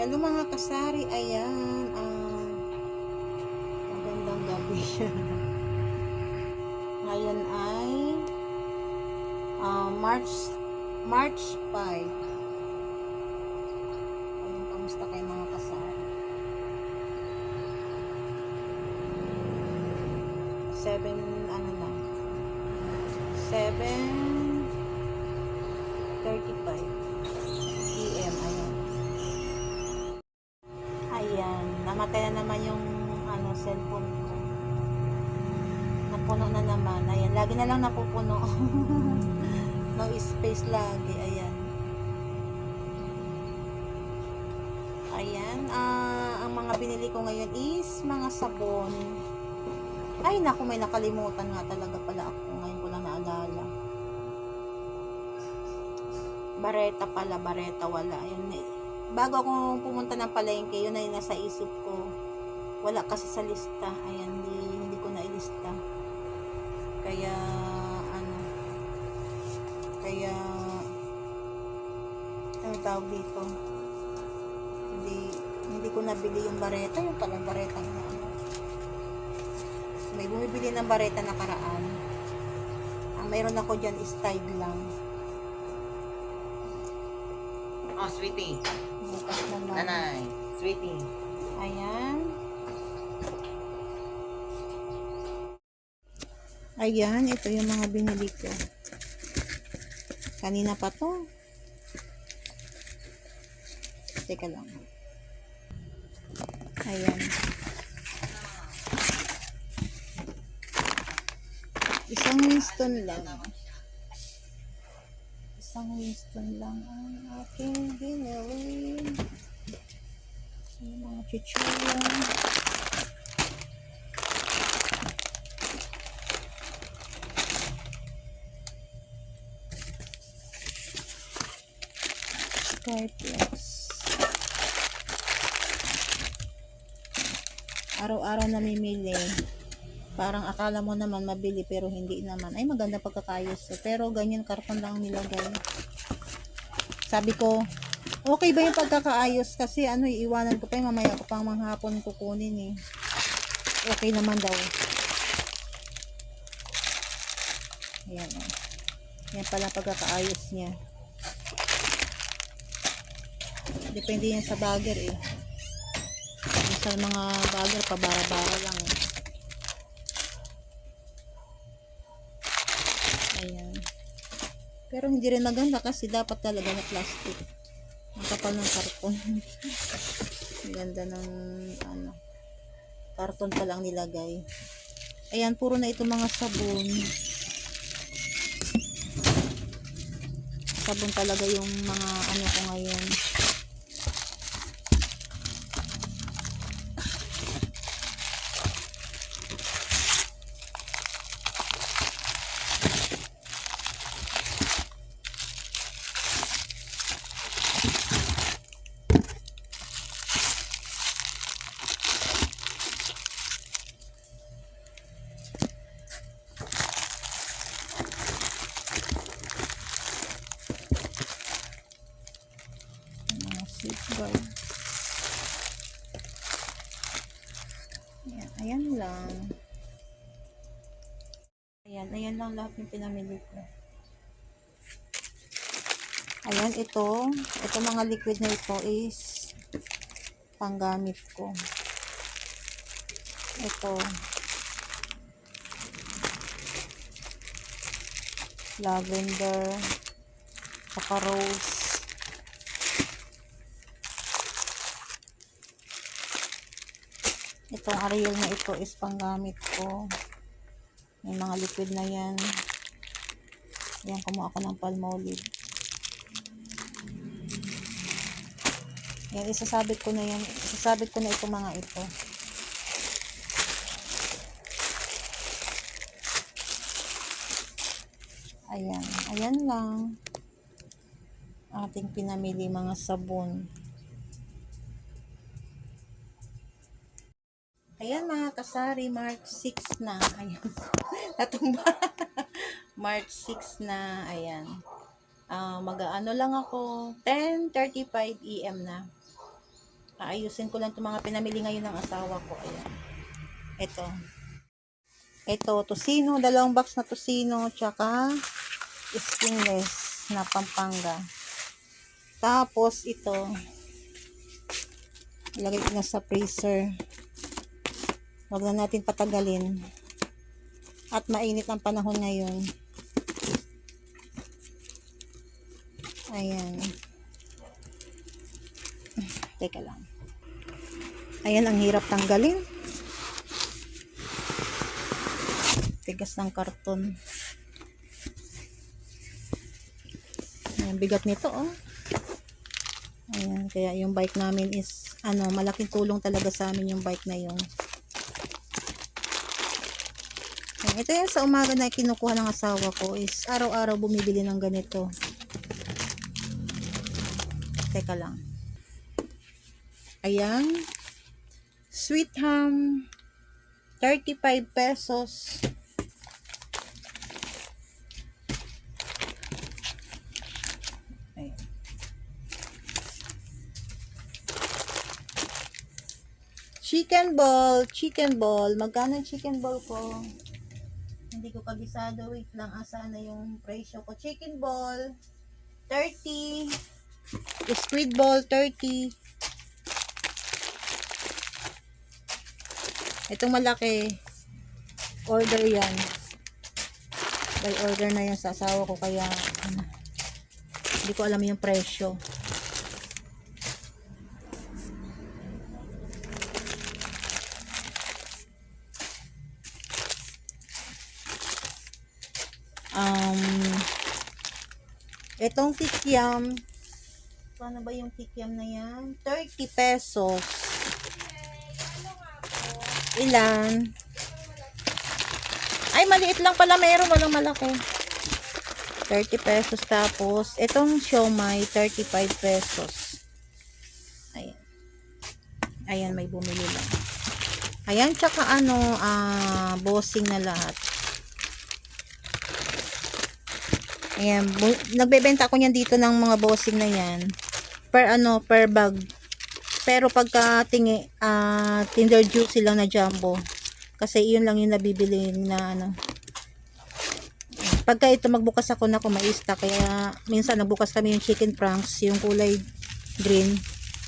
Hello mga kasari, ayan. ah, magandang gabi. Ngayon ay ah, March March 5. Ayun, kamusta kayo mga kasari? 7 ano na? 7 35 namatay na naman yung ano, cellphone ko. Napuno na naman. Ayan, lagi na lang napupuno. no space lagi. Ayan. Ayan, ah, ang mga binili ko ngayon is mga sabon. Ay, naku, may nakalimutan nga talaga pala ako. Ngayon ko lang naalala. Bareta pala, bareta wala. Ayun, eh. Bago ako pumunta ng palengke, yun yung nasa isip ko. Wala kasi sa lista. Ayan, hindi, hindi ko na ilista. Kaya, ano, kaya, ano tawag dito? Hindi, hindi ko nabili yung bareta. Yung palang bareta na ano. May bumibili ng bareta na karaan. Ang mayroon ako dyan is Tide lang. Oh, sweetie. Bukas naman. Nanay. Sweetie. Ayan. Ayan, ito yung mga binili ko. Kanina pa to. Teka lang. Ayan. Isang Winston lang. Isang Winston lang ang aking binili. Yung mga chichirya. Skyplex. Araw-araw namimili. Parang akala mo naman mabili pero hindi naman. Ay maganda pagkakayos. eh. Pero ganyan karton lang ang nilagay. Sabi ko, okay ba yung pagkakaayos? Kasi ano, iiwanan ko pa yung mamaya ko pang manghapon kukunin eh. Okay naman daw. Ayan o. Yan pala pagkakaayos niya. Depende yan sa bagger eh. Sa mga bagger, pabara-bara lang eh. Pero hindi rin maganda kasi dapat talaga na plastic. Ang kapal ng karton. Ang ganda ng ano. Karton pa lang nilagay. Ayan, puro na ito mga sabon. Sabon talaga yung mga ano ko ngayon. Safeguard. Ayan, ayan lang. Ayan, ayan lang lahat yung pinamili ko. Ayan, ito. Ito mga liquid na ito is panggamit ko. Ito. Lavender. Saka rose. Itong Ariel na ito is panggamit ko. May mga liquid na yan. Yan, kumuha ako ng palmolive. Yan, isasabit ko na yan. Isasabit ko na itong mga ito. Ayan. Ayan lang. Ating pinamili mga sabon. Ayan mga kasari, March 6 na. Ayan. Natumba. March 6 na. Ayan. Ah, mag-ano lang ako. 10.35 EM na. Aayusin ko lang itong mga pinamili ngayon ng asawa ko. Ayan. Ito. Ito, tosino. Dalawang box na tosino. Tsaka skinless na pampanga. Tapos ito. Ilagay ko na sa freezer. Huwag na natin patagalin. At mainit ang panahon ngayon. Ayan. Teka lang. Ayan, ang hirap tanggalin. Tigas ng karton. Ayan, bigat nito, oh. Ayan, kaya yung bike namin is, ano, malaking tulong talaga sa amin yung bike na yun. Ayan, ito yung sa umaga na kinukuha ng asawa ko is araw-araw bumibili ng ganito. Teka lang. Ayan. Sweet ham. 35 pesos. Ayan. Chicken ball. Chicken ball. Magkano chicken ball ko? Hindi ko kabisado. Wait lang. Asa na yung presyo ko? Chicken ball. 30. Squid ball, 30. Itong malaki, order yan. By order na yan sa asawa ko, kaya ano, hindi ko alam yung presyo. Um, itong kikiam, paano ba yung kikiam na yan? 30 pesos. Ilan? Ay, maliit lang pala. Meron walang malaki. 30 pesos. Tapos, itong siomay, 35 pesos. Ayan. Ayan, may bumili lang. Ayan, tsaka ano, ah, bossing na lahat. Ayan, nagbebenta ako niyan dito ng mga bossing na yan. Per ano, per bag. Pero pagka tingi, ah, Tinder Juicy lang na jumbo. Kasi iyon lang yung nabibili na ano. Pagka ito magbukas ako na stock kaya minsan nagbukas kami yung chicken pranks, yung kulay green.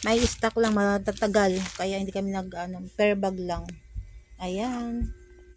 May stock lang matatagal kaya hindi kami nag ano, per bag lang. Ayan.